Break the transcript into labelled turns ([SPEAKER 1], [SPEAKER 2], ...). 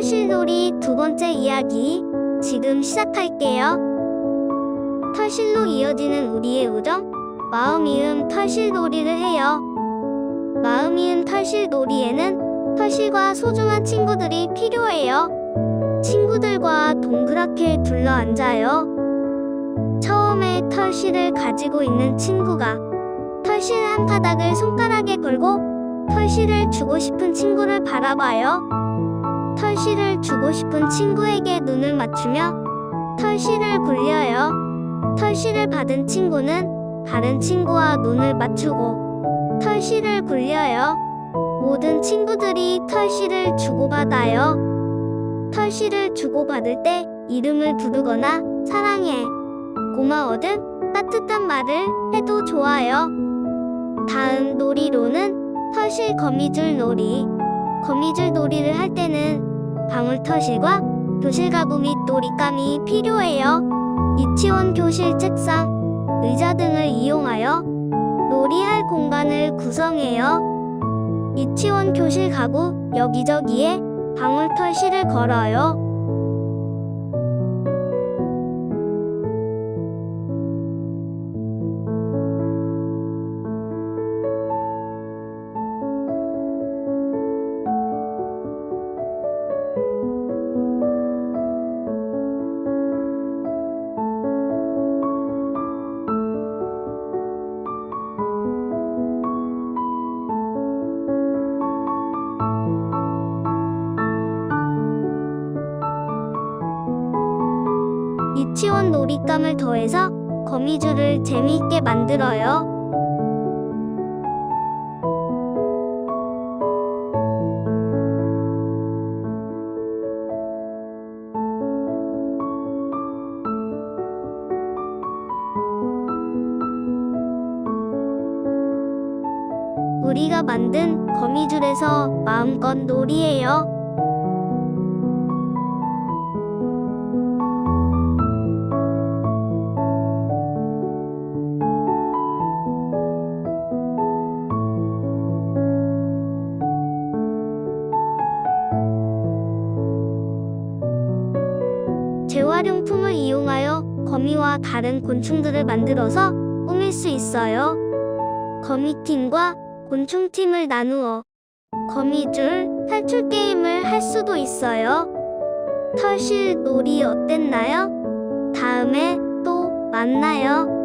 [SPEAKER 1] 털실놀이 두 번째 이야기 지금 시작할게요. 털실로 이어지는 우리의 우정 마음 이음 털실놀이를 해요. 마음 이음 털실놀이에는 털실과 소중한 친구들이 필요해요. 친구들과 동그랗게 둘러 앉아요. 처음에 털실을 가지고 있는 친구가 털실 한 가닥을 손가락에 걸고 털실을 주고 싶은 친구를 바라봐요. 털실을 주고 싶은 친구에게 눈을 맞추며 털실을 굴려요. 털실을 받은 친구는 다른 친구와 눈을 맞추고 털실을 굴려요. 모든 친구들이 털실을 주고받아요. 털실을 주고받을 때 이름을 부르거나 사랑해, 고마워 등 따뜻한 말을 해도 좋아요. 다음 놀이로는 털실 거미줄 놀이. 거미줄 놀이를 할 때는 방울터실과 교실 가구 및 놀잇감이 필요해요. 유치원 교실 책상, 의자 등을 이용하여 놀이할 공간을 구성해요. 유치원 교실 가구 여기저기에 방울털실을 걸어요. 유치원 놀잇감을 더해서 거미줄을 재미있게 만들어요. 우리가 만든 거미줄에서 마음껏 놀이해요. 재활용품을 이용하여 거미와 다른 곤충들을 만들어서 꾸밀 수 있어요. 거미팀과 곤충팀을 나누어 거미줄 탈출 게임을 할 수도 있어요. 털실 놀이 어땠나요? 다음에 또 만나요.